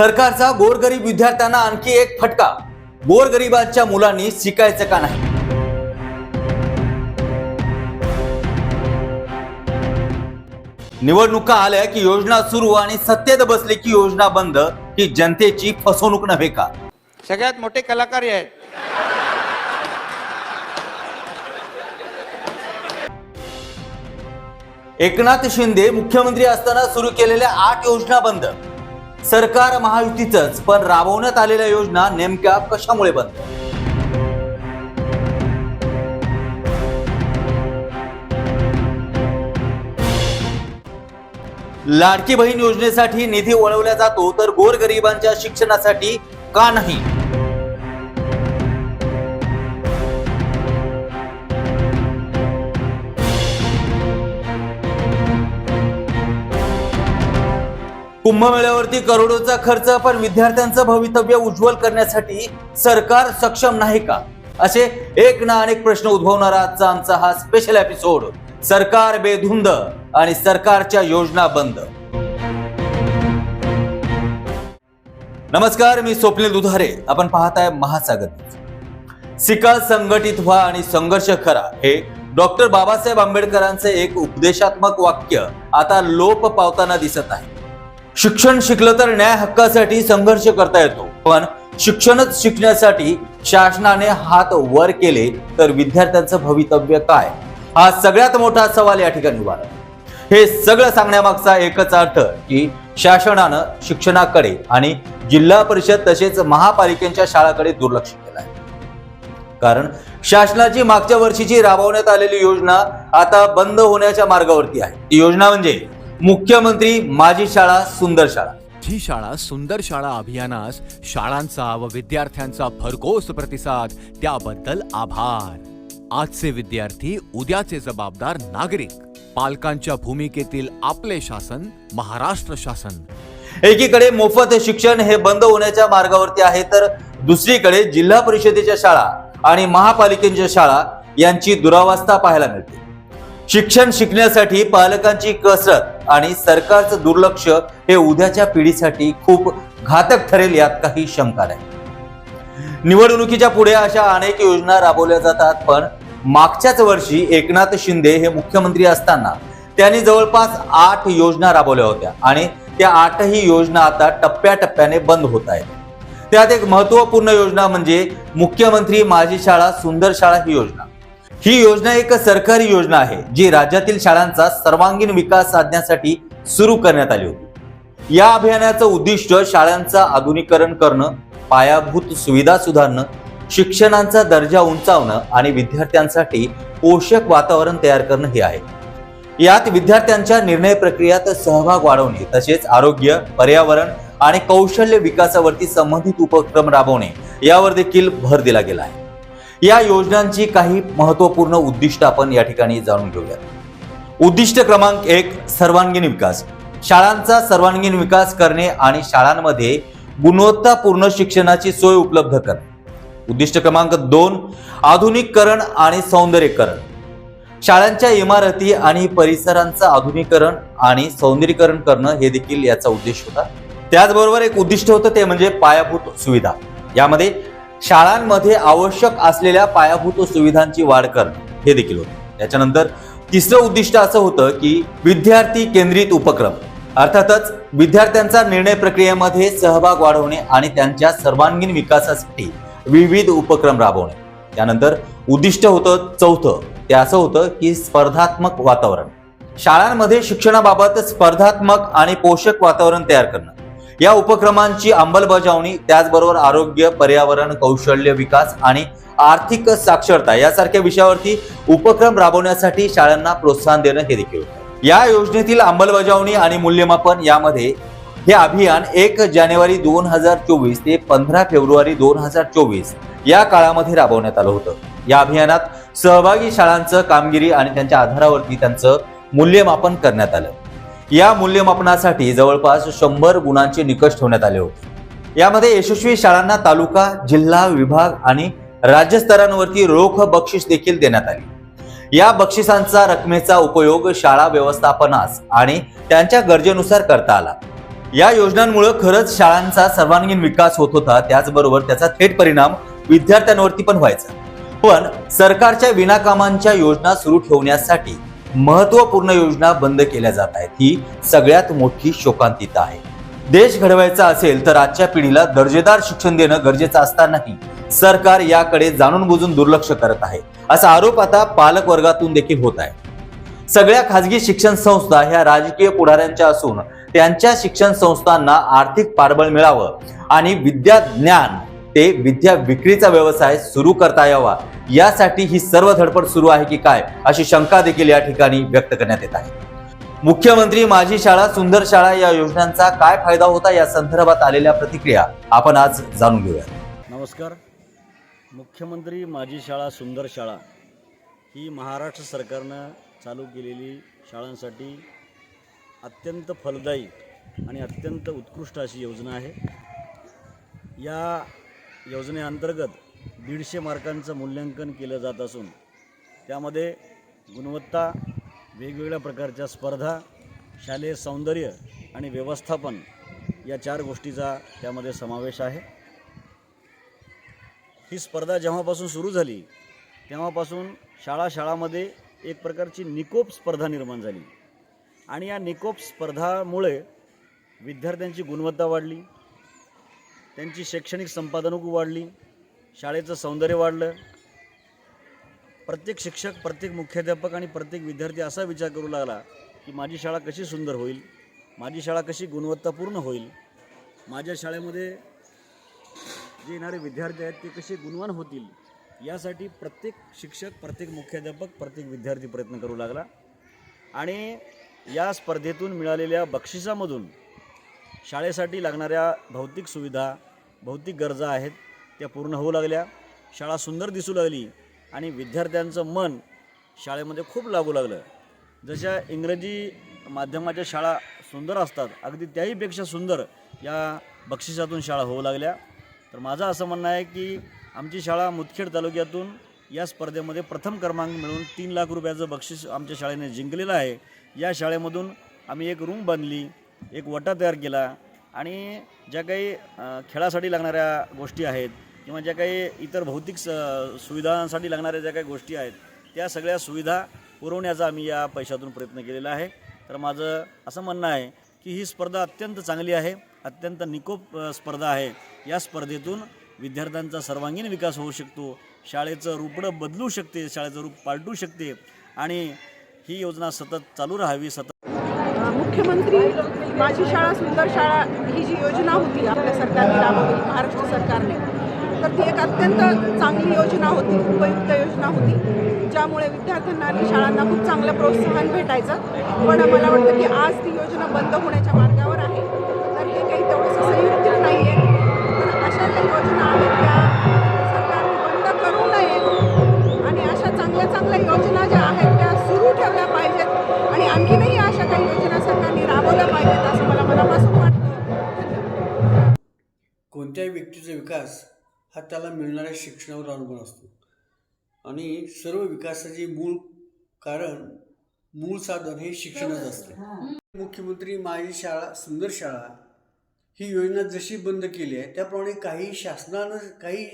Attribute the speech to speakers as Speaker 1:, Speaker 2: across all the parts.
Speaker 1: सरकारचा गोरगरीब विद्यार्थ्यांना आणखी एक फटका. गोरगरिबांच्या मुलांनी शिकायचं का नाही? निवडणुका आल्या की योजना सुरू आणि सत्तेत बसले की योजना बंद ही जनतेची फसवणूक नव्हे का?
Speaker 2: सगळ्यात मोठे कलाकार आहेत.
Speaker 1: एकनाथ शिंदे मुख्यमंत्री असताना सुरू केलेल्या आठ योजना बंद. सरकार महायुतीच पण राबवण्यात आलेल्या योजना नेमक्या कशामुळे बंद? लाडकी बहीण योजनेसाठी निधी वळवला जातो तर गोरगरिबांच्या शिक्षणासाठी का नाही? कुंभमेळ्यावरती करोडोचा खर्च पण विद्यार्थ्यांचं भवितव्य उज्ज्वल करण्यासाठी सरकार सक्षम नाही का? असे एक ना अनेक प्रश्न उद्भवणारा आजचा आमचा हा स्पेशल एपिसोड सरकार बेधुंद आणि सरकारच्या योजना बंद. नमस्कार मी स्वप्नील दुधारे. आपण पाहताय महासागर सिका संघटित व्हा आणि संघर्ष करा हे डॉक्टर बाबासाहेब आंबेडकरांचे एक उपदेशात्मक वाक्य आता लोप पावताना दिसत आहे. शिक्षण शिकलं तर न्याय हक्कासाठी संघर्ष करता येतो. पण शिक्षणच शिकण्यासाठी शासनाने हात वर केले तर विद्यार्थ्यांचं भवितव्य काय? हा सगळ्यात मोठा सवाल या ठिकाणी उभा हे सगळं सांगण्यामागचा एकच अर्थ की शासनानं शिक्षणाकडे आणि जिल्हा परिषद तसेच महापालिकेच्या शाळाकडे दुर्लक्ष केलं आहे. कारण शासनाची मागच्या वर्षीची राबवण्यात आलेली योजना आता बंद होण्याच्या मार्गावरती आहे. ती योजना म्हणजे मुख्यमंत्री माझी शाळा सुंदर शाळा.
Speaker 3: ही शाळा सुंदर शाळा अभियानास शाळांचा व विद्यार्थ्यांचा भरघोस प्रतिसाद त्याबद्दल आभार. आजचे विद्यार्थी उद्याचे जबाबदार नागरिक. पालकांच्या भूमिकेतील आपले शासन महाराष्ट्र शासन.
Speaker 1: एकीकडे मोफत शिक्षण हे बंद होण्याच्या मार्गावरती आहे तर दुसरीकडे जिल्हा परिषदेच्या शाळा आणि महापालिकेच्या शाळा यांची दुरावस्था पाहायला मिळते. शिक्षण शिकण्यासाठी पालकांची कसरत आणि सरकारचं दुर्लक्ष हे उद्याच्या पिढीसाठी खूप घातक ठरेल यात काही शंका नाही. निवडणुकीच्या पुढे अशा अनेक योजना राबवल्या जातात पण मागच्याच वर्षी एकनाथ शिंदे हे मुख्यमंत्री असताना त्यांनी जवळपास आठ योजना राबवल्या होत्या आणि त्या आठही योजना आता टप्प्याटप्प्याने बंद होत आहेत. त्यात एक महत्त्वपूर्ण योजना म्हणजे मुख्यमंत्री माझी शाळा सुंदर शाळा ही योजना. ही योजना एक सरकारी योजना आहे जी राज्यातील शाळांचा सर्वांगीण विकास साधण्यासाठी सुरू करण्यात आली होती. या अभियानाचं उद्दिष्ट शाळांचं आधुनिकरण करणं पायाभूत सुविधा सुधारणं शिक्षणांचा दर्जा उंचावणं आणि विद्यार्थ्यांसाठी पोषक वातावरण तयार करणं हे आहे. यात विद्यार्थ्यांच्या निर्णय प्रक्रियात सहभाग वाढवणे तसेच आरोग्य पर्यावरण आणि कौशल्य विकासावरती संबंधित उपक्रम राबवणे यावर देखील भर दिला गेला आहे. या योजनांची काही महत्त्वपूर्ण उद्दिष्ट आपण या ठिकाणी जाणून घेऊयात. उद्दिष्ट क्रमांक एक सर्वांगीण विकास. शाळांचा सर्वांगीण विकास करणे आणि शाळांमध्ये गुणवत्तापूर्ण शिक्षणाची सोय उपलब्ध करणे. उद्दिष्ट क्रमांक दोन आधुनिकीकरण आणि सौंदर्यीकरण. शाळांच्या इमारती आणि परिसरांचं आधुनिकीकरण आणि सौंदर्यीकरण करणं हे देखील याचा उद्देश होता. त्याचबरोबर एक उद्दिष्ट होतं ते म्हणजे पायाभूत सुविधा. यामध्ये शाळांमध्ये आवश्यक असलेल्या पायाभूत सुविधांची वाढ करणं हे देखील होतं. त्याच्यानंतर तिसरं उद्दिष्ट असं होतं की विद्यार्थी केंद्रित उपक्रम अर्थातच विद्यार्थ्यांचा निर्णय प्रक्रियेमध्ये सहभाग वाढवणे आणि त्यांच्या सर्वांगीण विकासासाठी विविध उपक्रम राबवणे. त्यानंतर उद्दिष्ट होतं चौथं ते असं होतं की स्पर्धात्मक वातावरण. शाळांमध्ये शिक्षणाबाबत स्पर्धात्मक आणि पोषक वातावरण तयार करणं. या उपक्रमांची अंमलबजावणी त्याचबरोबर आरोग्य पर्यावरण कौशल्य विकास आणि आर्थिक साक्षरता यासारख्या विषयावरती उपक्रम राबवण्यासाठी शाळांना प्रोत्साहन देणं हे देखील या योजनेतील अंमलबजावणी आणि मूल्यमापन यामध्ये हे अभियान एक जानेवारी दोन हजार चोवीस ते पंधरा फेब्रुवारी दोन हजार चोवीस या काळामध्ये राबवण्यात आलं होतं. या अभियानात सहभागी शाळांचं कामगिरी आणि त्यांच्या आधारावरती त्यांचं मूल्यमापन करण्यात आलं. या मूल्यमापनासाठी जवळपास शंभर गुणांचे निकष ठेवण्यात आले होते. यामध्ये यशस्वी शाळांना तालुका जिल्हा विभाग आणि राज्यस्तरांवरती रोख बक्षीस देखील देण्यात आली. या बक्षिसांचा रकमेचा उपयोग शाळा व्यवस्थापनास आणि त्यांच्या गरजेनुसार करता आला. या योजनांमुळे खरंच शाळांचा सर्वांगीण विकास होत होता त्याचबरोबर त्याचा थेट परिणाम विद्यार्थ्यांवरती पण व्हायचा. पण सरकारच्या विनाकामांच्या योजना सुरू ठेवण्यासाठी महत्त्वपूर्ण योजना बंद केल्या जात आहेत. ही सगळ्यात मोठी शोकांतिता आहे. देश घडवायचा असेल तर आजच्या पिढीला दर्जेदार शिक्षण देणं गरजेचं असतानाही सरकार याकडे जाणून बुजून दुर्लक्ष करत आहे. असा आरोप आता पालक वर्गातून देखील होत आहे. सगळ्या खाजगी शिक्षण संस्था ह्या राजकीय पुढाऱ्यांच्या असून त्यांच्या शिक्षण संस्थांना आर्थिक पाठबळ मिळावं आणि विद्या ज्ञान ते विद्या विक्रीचा व्यवसाय सुरू करता यावा यासाठी ही सर्व धडपड सुरू आहे की काय अशी शंका देखील या ठिकाणी व्यक्त करण्यात येत आहे. मुख्यमंत्री माझी शाळा सुंदर शाळा या योजनांचा काय फायदा होता या संदर्भात आलेल्या प्रतिक्रिया आपण आज जाणून घेऊया
Speaker 4: नमस्कार. मुख्यमंत्री माझी शाळा सुंदर शाळा ही महाराष्ट्र सरकारनं चालू केलेली शाळांसाठी अत्यंत फलदायी आणि अत्यंत उत्कृष्ट अशी योजना आहे. या योजनेअंतर्गत दीडशे मार्कांचं मूल्यांकन केलं जात असून त्यामध्ये गुणवत्ता वेगवेगळ्या प्रकारच्या स्पर्धा शालेय सौंदर्य आणि व्यवस्थापन या चार गोष्टीचा त्यामध्ये समावेश आहे. ही स्पर्धा जेव्हापासून सुरू झाली तेव्हापासून शाळा शाळामध्ये एक प्रकारची निकोप स्पर्धा निर्माण झाली. आणि या निकोप स्पर्धामुळे विद्यार्थ्यांची गुणवत्ता वाढली त्यांची शैक्षणिक संपादनूक वाढली शाळेचं सौंदर्य वाढलं. प्रत्येक शिक्षक प्रत्येक मुख्याध्यापक आणि प्रत्येक विद्यार्थी असा विचार करू लागला की माझी शाळा कशी सुंदर होईल माझी शाळा कशी गुणवत्तापूर्ण होईल माझ्या शाळेमध्ये जे येणारे विद्यार्थी आहेत ते कसे गुणवान होतील यासाठी प्रत्येक शिक्षक प्रत्येक मुख्याध्यापक प्रत्येक विद्यार्थी प्रयत्न करू लागला. आणि या स्पर्धेतून मिळालेल्या बक्षिसामधून शाळेसाठी लागणाऱ्या भौतिक सुविधा भौतिक गरजा आहेत त्या पूर्ण होऊ लागल्या. शाळा सुंदर दिसू लागली आणि विद्यार्थ्यांचं मन शाळेमध्ये खूप लागू लागलं. जशा इंग्रजी माध्यमाच्या शाळा सुंदर असतात अगदी त्याहीपेक्षा सुंदर या बक्षिसातून शाळा होऊ लागल्या. तर माझं असं म्हणणं आहे की आमची शाळा मुदखेड तालुक्यातून या स्पर्धेमध्ये प्रथम क्रमांक मिळून तीन लाख रुपयाचं बक्षीस आमच्या शाळेने जिंकलेलं आहे. या शाळेमधून आम्ही एक रूम बांधली एक वटा तयार केला आणि ज्या काही खेळासाठी लागणाऱ्या गोष्टी आहेत किंवा ज्या काही इतर भौतिक स सुविधांसाठी लागणाऱ्या ज्या काही गोष्टी आहेत त्या सगळ्या सुविधा पुरवण्याचा आम्ही या पैशातून प्रयत्न केलेला आहे. तर माझं असं म्हणणं आहे की ही स्पर्धा अत्यंत चांगली आहे अत्यंत निकोप स्पर्धा आहे. या स्पर्धेतून विद्यार्थ्यांचा सर्वांगीण विकास होऊ शकतो शाळेचं रूपडं बदलू शकते शाळेचं रूप पालटू शकते आणि ही योजना सतत चालू राहावी सतत
Speaker 5: मुख्यमंत्री माझी शाळा सुंदर शाळा ही जी योजना होती आपल्या सरकारने राबवली महाराष्ट्र सरकारने तर ती एक अत्यंत चांगली योजना होती उपयुक्त योजना होती ज्यामुळे विद्यार्थ्यांना आणि शाळांना खूप चांगलं प्रोत्साहन भेटायचं. पण मला वाटतं की आज ती योजना बंद होण्याच्या मार्गावर आहे. तर हे काही तेवढंसं संयुक्त नाही आहे तर अशा ज्या योजना आहेत त्या सरकारने बंद करू नये. आणि अशा चांगल्या चांगल्या योजना ज्या आहेत त्या सुरू ठेवल्या पाहिजेत. आणि आणखीनही अशा काही योजना सरकारने राबवल्या पाहिजेत असं मला मनापासून वाटतं.
Speaker 6: कोणत्याही व्यक्तीचा विकास हा त्याला मिळणाऱ्या शिक्षणावर अवलंबून असतो. आणि सर्व विकासाचे मूळ कारण मूळ साधन हे शिक्षणच असते. मुख्यमंत्री माझी शाळा सुंदर शाळा ही योजना जशी बंद केली आहे त्याप्रमाणे काही शासनानं काही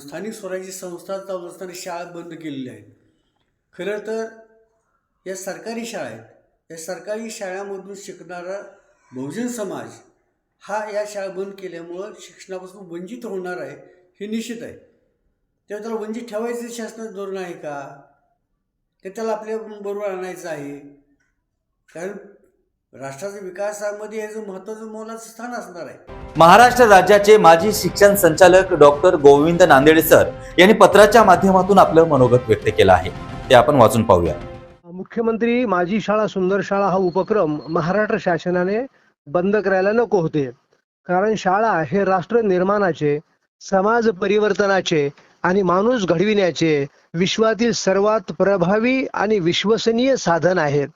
Speaker 6: स्थानिक स्वराज्य संस्था चालू असणाऱ्या शाळा बंद केलेल्या आहेत. खरं तर या सरकारी शाळा आहेत. या सरकारी शाळांमधून शिकणारा बहुजन समाज हा या शाळा बंद केल्यामुळं शिक्षणापासून वंचित होणार आहे हे निश्चित आहे. तेव्हा त्याला वंचित ठेवायचं शासनाचं धोरण आहे का? ते त्याला आपल्या बरोबर आणायचं आहे? कारण राष्ट्राच्या विकासामध्ये याचं महत्त्वाचं मोलाचं स्थान असणार आहे.
Speaker 1: महाराष्ट्र राज्याचे माजी शिक्षण संचालक डॉक्टर गोविंद नांदेडे सर यांनी पत्राच्या माध्यमातून आपलं मनोगत व्यक्त केलं आहे. ते आपण वाचून पाहूया.
Speaker 7: मुख्यमंत्री माझी शाळा सुंदर शाळा हा उपक्रम महाराष्ट्र शासनाने बंद करायला नको होते. कारण शाळा हे राष्ट्र निर्माणाचे समाज परिवर्तनाचे आणि माणूस घडविण्याचे विश्वातील सर्वात प्रभावी आणि विश्वसनीय साधन आहे.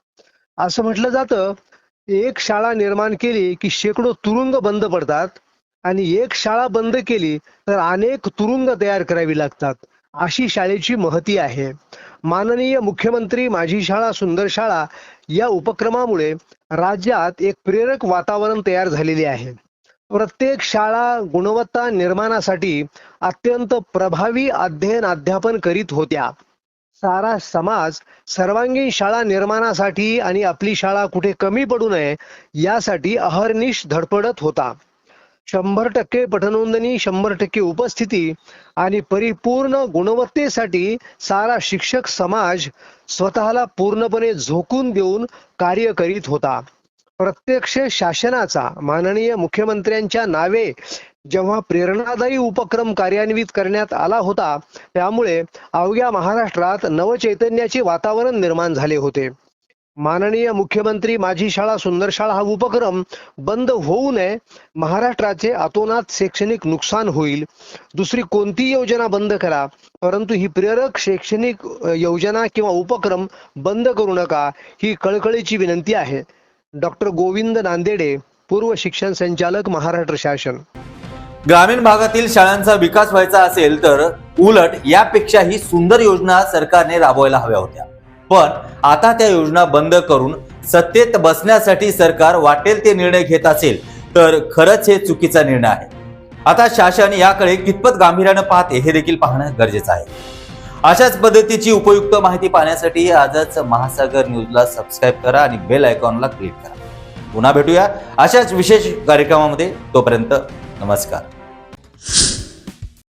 Speaker 7: असं म्हटलं जातं एक शाळा निर्माण केली की शेकडो तुरुंग बंद पडतात आणि एक शाळा बंद केली तर अनेक तुरुंग तयार करावी लागतात. अशी शाळेची महती आहे. माननीय मुख्यमंत्री माझी शाळा सुंदर शाळा या उपक्रमामुळे राज्यात एक प्रेरक वातावरण तयार झालेले आहे. प्रत्येक शाळा गुणवत्ता निर्माणासाठी अत्यंत प्रभावी अध्ययन अध्यापन करीत होत्या. सारा समाज सर्वांगीण शाळा निर्माणासाठी आणि आपली शाळा कुठे कमी पडू नये यासाठी अहर्निश धडपडत होता. शंभर टक्के पठनोंदणी शंभर टक्के उपस्थिती आणि परिपूर्ण गुणवत्तेसाठी सारा शिक्षक समाज स्वतःला पूर्णपणे झोकून देऊन कार्य करीत होता. प्रत्यक्ष शासनाचा माननीय मुख्यमंत्र्यांच्या नावे जेव्हा प्रेरणादायी उपक्रम कार्यान्वित करण्यात आला होता त्यामुळे अवघ्या महाराष्ट्रात नवचैतन्याचे वातावरण निर्माण झाले होते. माननीय मुख्यमंत्री माझी शाळा सुंदर शाळा हा उपक्रम बंद होऊ नये. महाराष्ट्राचे अतोनात शैक्षणिक नुकसान होईल. दुसरी कोणती योजना बंद करा. परंतु ही प्रेरक शैक्षणिक योजना किंवा उपक्रम बंद करू नका ही कळकळीची विनंती आहे. डॉक्टर गोविंद नांदेडे पूर्व शिक्षण संचालक महाराष्ट्र शासन.
Speaker 1: ग्रामीण भागातील शाळांचा विकास व्हायचा असेल तर उलट यापेक्षाही सुंदर योजना सरकारने राबवायला हव्या होत्या. पण आता त्या योजना बंद करून सत्तेत बसण्यासाठी सरकार वाटेल ते निर्णय घेत असेल तर खरंच हे चुकीचा निर्णय आहे. आता शासन याकडे कितपत गांभीर्यानं पाहते हे देखील पाहणं गरजेचं आहे. अशाच पद्धतीची उपयुक्त माहिती पाहण्यासाठी आजच महासागर न्यूजला सबस्क्राईब करा आणि बेल आयकॉनला क्लिक करा. पुन्हा भेटूया अशाच विशेष कार्यक्रमामध्ये. तोपर्यंत नमस्कार.